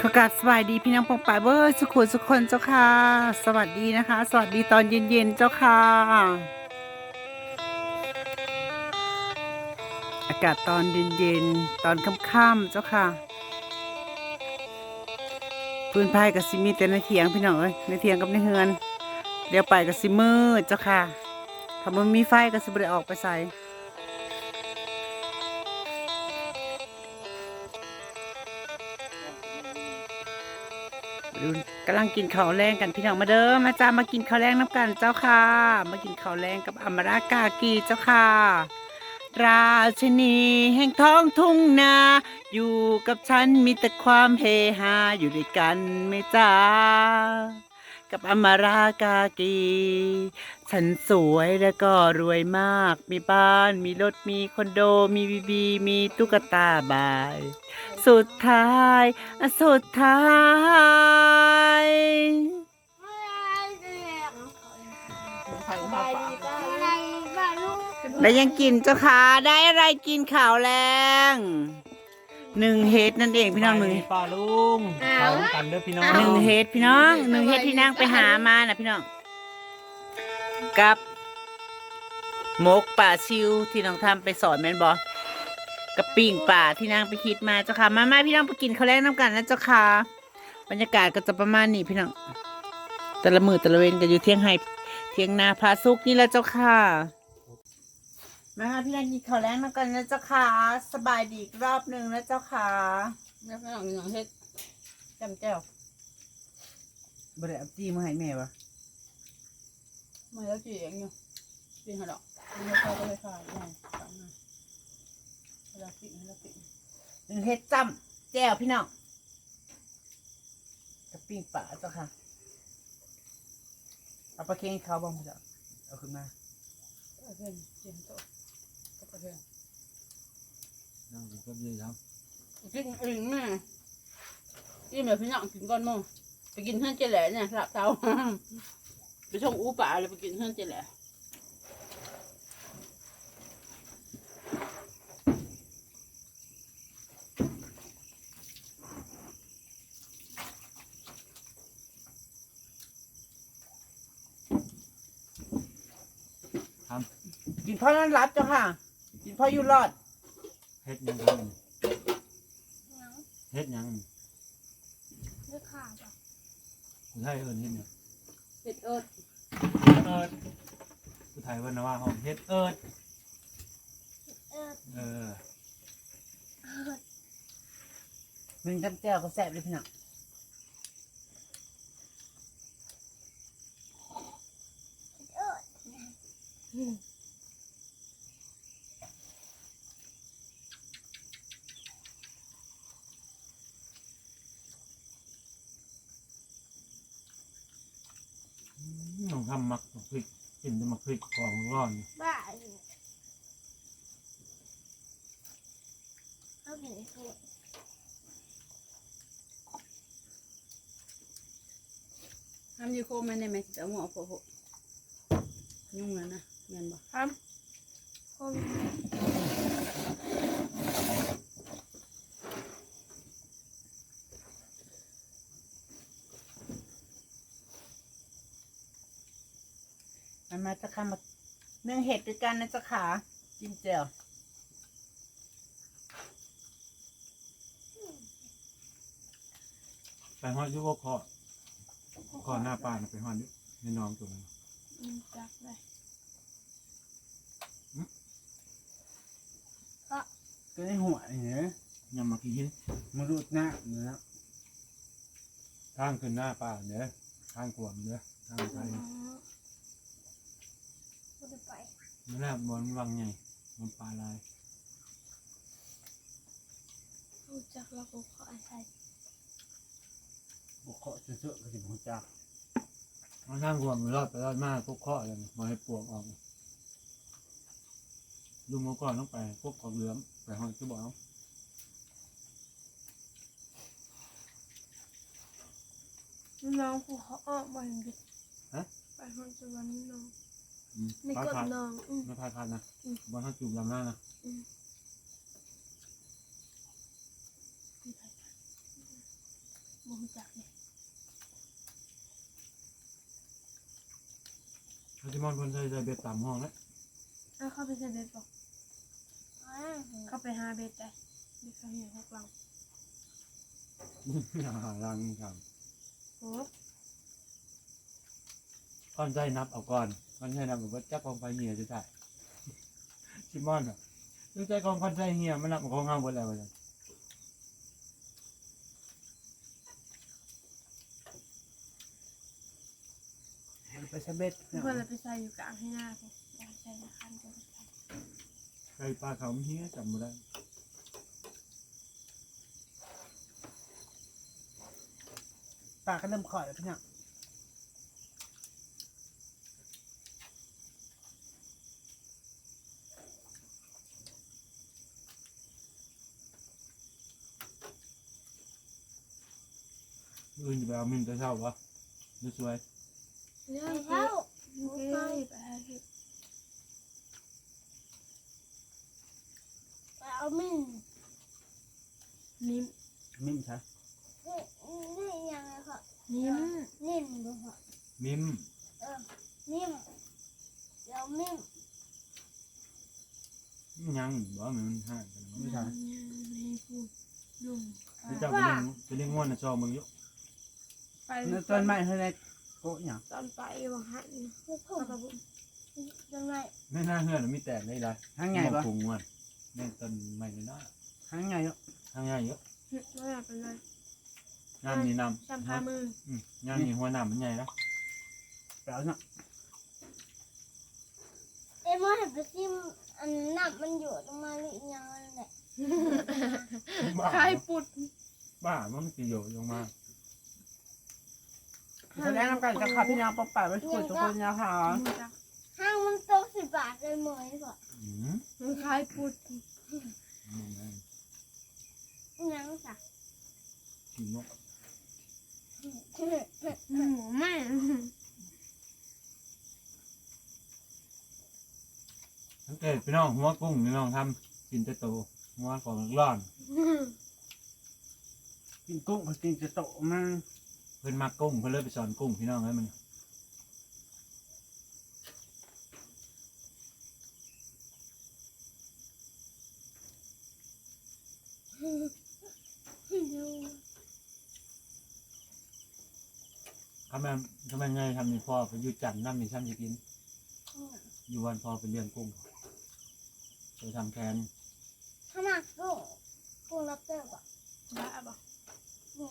ขอกราบสวัสดีพี่น้องปองป่ายเบอร์สุขุมสุขคนเจ้าค่ะ สวัสดีนะคะ สวัสดีตอนเย็นๆเจ้าค่ะ อากาศตอนเย็นๆตอนค่ำๆเจ้าค่ะพื้นพายกับซิมีแต่ในเถียงพี่น้องเอ้ยในเถียงกับในเฮือน เดี๋ยวไปกับซิมืดเจ้าค่ะถ้ามันมีไฟก็สิบได้ออกไปใส่ ดูกำลังกินข้าวแรงกันพี่น้องมาเด้อมาจ้ามากินข้าวแรงน้ำกันเจ้าค่ะ มากินข้าวแรงกับอมรากากีเจ้าค่ะ ราชนีแห่งท้องทุ่งนา อยู่กับฉันมีแต่ความเฮฮาอยู่ด้วยกันไหม่จ้า กับอมรากากี ฉันสวยแล้วก็รวยมาก มีบ้าน มีรถ มีคอนโด มีบีบี มีตุ๊กตาบาย สุดท้ายอะสุดท้าย แล้วยังกินเจ้าค่ะได้อะไรกินข่าวแรง หนึ่งเฮดนั่นเองพี่น้องหนึ่งป้าลุงเขากันเด้อพี่น้องหนึ่งเฮดพี่น้องหนึ่งเฮดที่นั่งไปหามานะพี่น้องกับหมกป่าชิวที่น้องทำไปสอนแมนบอกับปิ่งป่าที่นางไปคิดมาเจ้าค่ะมามาพี่น้องไปกินข้าวแรงน้ำกันนะเจ้าค่ะบรรยากาศก็จะประมาณนี้พี่น้องแต่ละมือแต่ละเวนก็อยู่เที่ยงไฮเที่ยงนาพาซุกนี่แหละเจ้าค่ะ มาค่ะพี่น้องกินข้าวแรงน้ำกันนะเจ้าค่ะสบายดีอีกรอบหนึ่งนะเจ้าค่ะแล้วก็หลังหลังเฮ็ดจำแจ้วบริอับจี้มาให้แม่ปะมาแล้วจีเองอยู่จีหัดดอกไม่ค่อยก็ไม่ค่อยไม่ต่างมาแล้วปิดแล้วปิดหนึ่งเฮ็ดจ้ำแจ้วพี่น้องกับปิ้งป่าเจ้าค่ะ เอาปลาเค็งเขาบ้างพี่น้องเอาขึ้นมาเพื่อนจีนโต ก็เถอนนั่งอยู่ก็ดีแล้วกินเองแม่ยี่แม่พี่น้องกินก้อนโม่ไปกินเพื่อนเจแหล่เนี่ยหลับเตาไปชงอู้ป่าเลยไปกินเพื่อนเจแหล่กินพ่อนั้นรับเจ้าค่ะ กินพ่ออยู่รอดำเฮ็ดยังไงเฮ็ดยังเลือกขาดอะผู้ไทยเอิญเฮ็ดยังเฮ็ดเอิดเอิญผู้ไทยว่านะว่าห้องเฮ็ดเอิญเออเออหนึ่งจำแจ้วก็แซ่บเลยพี่น้องเออ ทำมักพริกกินจะมักพริกของร้อนบ้าอยู่เอาไปเลยคือทำยูโคแม่ได้ไหมจะหัวโผล่ยุ่งแล้วนะเงินบ่ทำคน มันมาเจ้าค่ะมาเนื่องเห็ดด้วยกันนะเจ้าค่ะจิ้มแจ่วไปฮอดอยุกคอคอหน้าป้าน่ะไปฮอดอยู่ในน้องตัวนึงอืมจับเลยก็ได้หัวนี่เนอะยำมากินหินมารูดหน้าเนื้อทางขึ้นหน้าป้าเด้อทางกวมเด้อทางไทย อ๋อไม่ได้ไปมันน่าบอลวังใหญ่มันปลาลายรู้จักแล้วก็ขออะไรบุกเคาะเสื้อๆก็สิบหัวจักมันทางกวมรอดไปรอดมากพวกเคาะเลยมาให้ปวกออกลุงเมื่อก่อนต้องไปพวกของเหลือมไปห้องที่บอกน้องผู้เขาออกมาอย่างเดียวไปห้องจะวันน้อง อืมในพากดพาน้องอืม ไม่พาพานะอืม บอลถ้าจูบลำหน้านะ อืมรู้จักเลยเขาจะมอนคนใส่ใส่เบ็ดตามห้องแล้วเอาเข้าไปใส่เบ็ดบอกเข้าไปหาเบ็ดได้เบ็ดเขาเหี่ยวหกเราอย่าหารังครับโอ้ก้อนใจนับเอาก่อน ก้อนใจนับแบบว่าจักกองไฟเหี่ยจะได้ชิมอนอะดูใจกองก้อนใจเหี่ยมันนับของเงาหมดแล้วเลยไปสะเบ็ดเพื่อนเราไปใส่อยู่กลางให้หน้าผมอยากใส่ละคันจะไปใส่ไก่ปลาเขาไม่เหี่ยจำไม่ได้ปลาก็เริ่มขอดแล้วพี่น้อ อื่นจะไปเอามินจะเช่าวะดูสวยเรื่องเท้าโอเคไปหาเห็ดเอามิ่งนิ่มมิ่มใช่นี่นี่ยังไงค่ะนิ่มนิ่มดูค่ะมิมเออนิ่มเดี๋ยวนิ่มยังบ่มันห่างกันไม่ใช่ไม่พูดยุ่งที่เจ้าไปเลี้ยงไปเลี้ยงง่วนนะชอบมึงเยอะ ไปเนื้อต้นไม้เท่าไรโกะอย่างตอนไปวังหันไม่พูข้าดกระบุยังไงไม่น่าเหื่อนมีแตกเลยได้หางใหญ่ปะปรุงง่วนแม่ต้นใหม่เลยนะหางใหญ่เยอะทางใหญ่เยอะไม่อยากเป็นไรงานนี้นจำพามือำอืมงานนี้หัวหน้ามันใหญ่นะแปลวเนาะเอ็มว่าเห็นไปซิมอันนับมันอยู่ตรงมาหรือยังนั่นแหละบ้าคลายปุดบ้ามันไม่ประโยชน์ลงมา แสดงน้ำกันจะขับพี่น้องปองป่าไปคุยทุกคนนะคะห้างมันตกสิบบาทเลยเหมยก่อนมมึงคลายปุดมึงไงยังสักขี้นกหมูแม่สังเกตพี่น้องหัวกุ้งพี่น้องทำกินแต่โตหัวของร้อนกินกุ้งก็กินจะโตมาก พิ่นมักกุ้งเพิ่นเลยไปสอนกุ้งพี่น้องให้มันทำไมทำไมไงทำนี่พ่อไปอยู่จันทร์น้ำนี่ช่ำจะกิน อยู่วันพ่อไปเลี้ยงกุ้งไปทำแทนถ้าหนักกุ้งกุ้งรับเตอร์ก่อนบ้าบ่นี่จ้ะ ลุ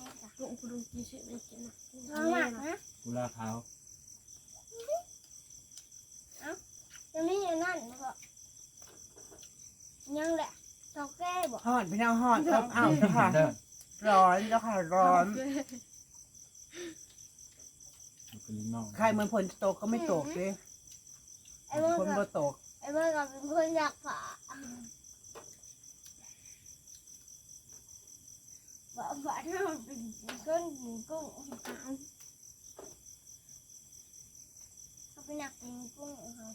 งกูลุงกินสิไม่กินนะถ้าหนักนะกุลาขาวจะไม่อย่างนั้นก็ยังแหละตอกแก้บอกหอดพี่น้องหอดอบอ้าวเจ้าค่ะ เด้อร้อนเจ้าค่ะร้อนมันเป็นน้องใครเหมือนผลจะตกก็ไม่ตกเลยไอ้เมื่อผลกับบ่ตกไอ้เมื่อกับเป็นคนอยากผ่า บอกว่าถ้ามันเป็นคนกินกุ้งเขาเป็นนักกินกุ้งเขา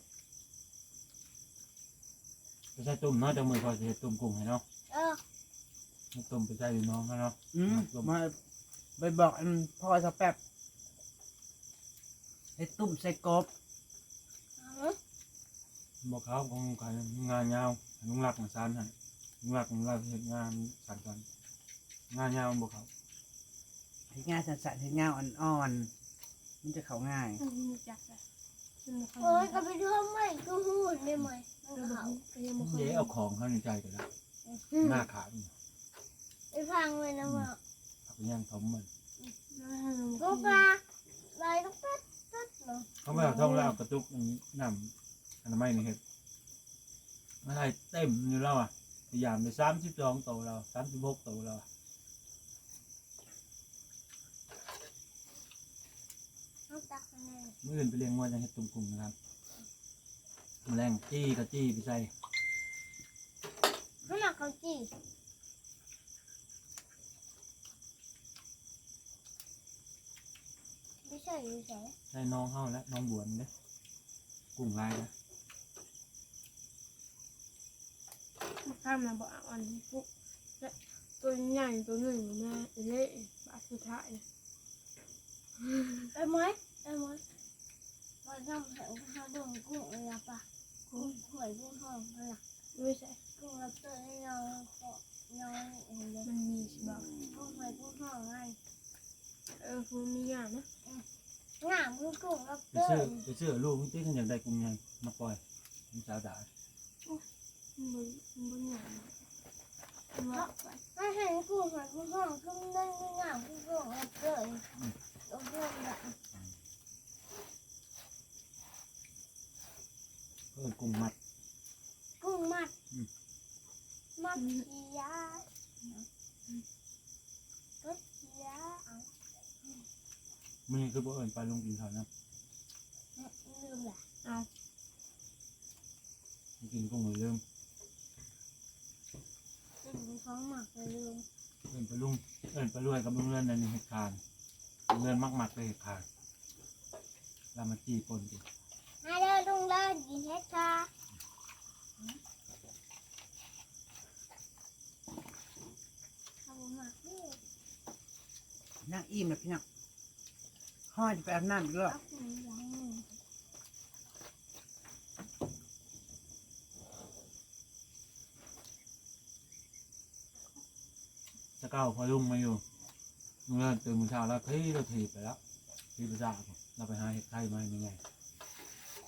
ไปใส่ตุ่มเนาะเจะมือพอจะเฮ็ดตุ่มกุ้งให้เนาะเออให้ตุ่มไปใส่อยู่น้องเขาเนาะ อืมมาไปบอกอันพ่อสักแป๊บให้ตุ่มใส่กบบอกเขาของขายงานยาวลุงรักมาสานให้ลุงรักลุงรักเฮ็ดงานสั่นกัน งานยาวบอกเขาให้ง่ายสั่นๆให้ง่ายอ่อนๆมันจะเข้าง่ายมึงจักเลยฉันไม่ค่อยโอ้ยก็ไปท่องไม่ก็หูดได้ไหมมันเดี๋ยวเขาก็ยังไม่ค่อยเย้เอาของเขาในใจกันแล้วหน้าขานี่ไปฟังเลยนะว่าเอาไปย่างทมมันลูกปลาลายต้องตัดตัดเนาะเขาไม่เอาท่องแล้วเอากระตุกอย่างนี้นำอันนั้นไม่นี่เห็ดอะไรเต็มอยู่แล้วอะพยายามไปสามสิบสองโตแล้วสามสิบหกโตแล้วอะต้องตักคะแนน เมื่ออื่นไปเลี้ยงวัวจะเห็ดตุ่มกุ้งนะครับแมลงจี้กับจี้ไปใส่ถ้าหนักเขาจีไม่ใช่อยู่ใช่ใส่น้องเข้าแล้วน้องบวนเนี่ยกุ้งลายนะข้ามมาบอกอ่อนปุ๊บตัวใหญ่ตัวหนึ่งแม่เละบาดสุดท้ายเอ้ยม วยเอ้ยมวยมาทำให้ข้าวดงกุ้งเลยนะปะกุ้งหอยกุ้งหอมเลยไม่ใช่กุ้งรับเตอร์ให้น้องก็น้องเห็นเลยมันมีใช่ปะกุ้งหอยกุ้งหอมไงเออคุณมีอย่างนะงามกุ้งกุ้งรับไปเตอซื้อร์ไปซื้อลูกมึงที่ขันอยากได้กรุงไงมาปล่อยมึงสาวด่ามันมันอย่างมันว่าไปถ้าเห็นกุ้งหอยกุ้งหอมกุ้งนั่งงามกุ้งกุ้งรับเตอร์โอ้โหแบบ เออกุ้งมัด กุ้งมัด อืม มัดเขียก็เขียเอามึงคือบ่เอิญไปลงกินข้าวนะลืมแหละมึงกินกุ้งเลยลืมลืมท้องหมักเลยลืมเอิญไปลุงเอิญไปรวยกับลุงเรือนนั่นนี่เห็ดคานเรือนมักมักเลยเห็ดคานเรามาจี้ปนดิมา เดินลุงเลิศดีเฮ็ดค่ะเอาหมักนี่นั่งอิ่มแล้วพี่น้องห้อยจะไปอาบน้ำอีกรอบเอาหมูหยองหมูจะเก้าพอลุงมาอยู่ลุงเรือนตื่นมื้อเช้าแล้วเฮ้ยเราถีบไปแล้วถีบไปจ้าเราไปหาเห็ดไข่มายังไง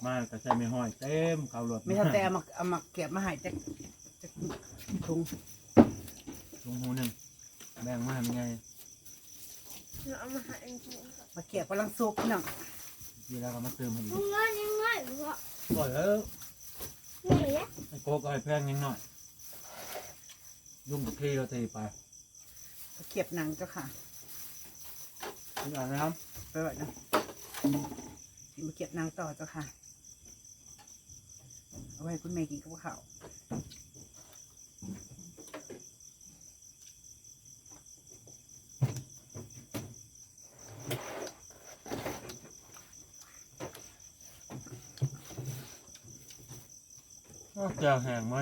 มาก็ใส่ไม่ห้อยเต็มเขารถไม่เท่าแต่เอามาเอามาเก็บมาให้จะจะถุงลุงหูหนึ่งแบ่งมาเป็นไงเราเอามาหาเองคุณมาเก็บกำลังซุกพี่น้องทีแล้วก็มาเติมให้อีลุกงเลิศยังไงหรือว่าก่อนแล้วนี่แหละไอ้โกก็ไอ้แพงนิดหน่อยลุงกับพี่เราถีบไปมาเก็บหนังเจ้าค่ะถึงอ่านนะครับไปไว้นะมาเก็บหนังต่อเจ้าค่ะ เอาไว้ให้คุณแม่กินกับข้าวอ้าวแจวแห้งไหม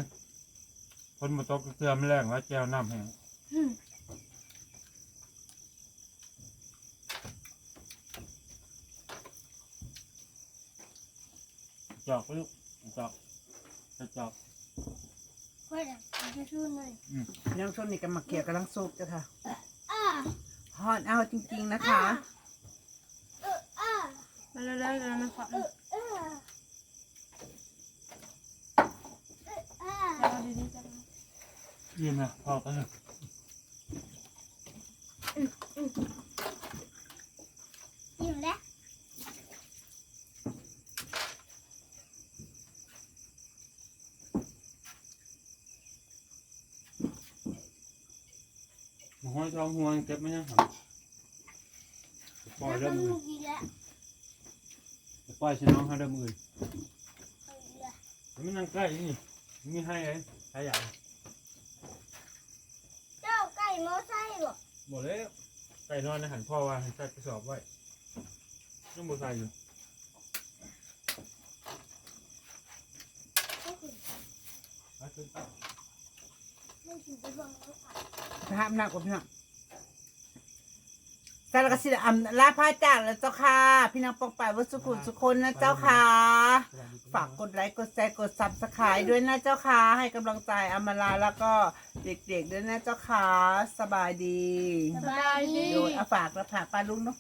คนมาตกเกลือไม่แรงว่าแจวน้ำแห้งจอกไปลูกจอก จะจอกเพื่อนจะช่วยหน่อยพี่น้องช่วงนี้ก็มาเก็บกำลังซุกเจ้าค่ะอ่าฮอนเอาจริง ๆนะคะเอออ่ามาแล้วแล้วแล้วนะคะเออเออเอออ่าเราดีๆจังยิ้มนะพอกันเลยอิ่มแล้ว หห้อยทองหัวเก็บไม่ยังหรอปล่อยแล้เริ่วมก็อื่มูนกีแล้วปล่อยชิน้องให้เริ่มอื่นเอาอีกแล้วไม่นั่งใกล้นี่มีให้เลยใครอยากเจ้าไก่มอไซค์บอกหมดแล้วไก่นอนในหันพ่อว่าให้ใส่กระสอบไว้ยังบ่ใส่อยู่ก็คือไปขึ้น ไปไม่ถึงจะบังรถไฟพระอำนาจกับพี่น้องแต่ละกสิอำลาพระจากแล้วเจ้าค่ะ พี่น้องปองไปายวัดสุขุมสุคนนะเจ้าค่ะ ฝากกดไลค์กดแชร์กดซับสไครต์ด้วยนะเจ้าค่ะ ให้กำลังใจอมราแล้วก็เด็กๆด้วยนะเจ้าค่ะ สบายดีสบายดีโดยเอาฝากแล้วฝากปลาลุงเนาะ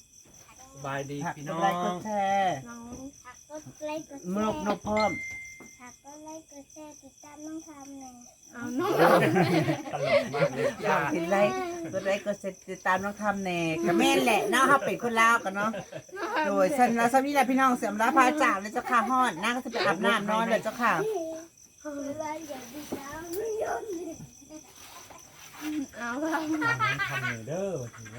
สบายดีฝากพี่กน้ดองไลค์กดแชร์น้องหักก็ไล่ก็มือนกนกเพิ่ม หักก็ไล่ก็แช่ติดตามน้องทำหนึ่งเอาน้องตลกมากเลยฝากติดไลค์กดไลค์กดแชร์ติดตามน้องทำแน่กับแม่นแหละเนาะเขาเป็นคนลาวกันเนาะโดยฉันและสามีและพี่น้องเสียมลาพาจากเลยเจ้าค่ะฮอดนั่งก็จะไปอาบน้ำนอนเลยเจ้าค่ะเวลาอย่าติดตามไม่ยอมเลยเอาละทำเนเด้อถูกไหม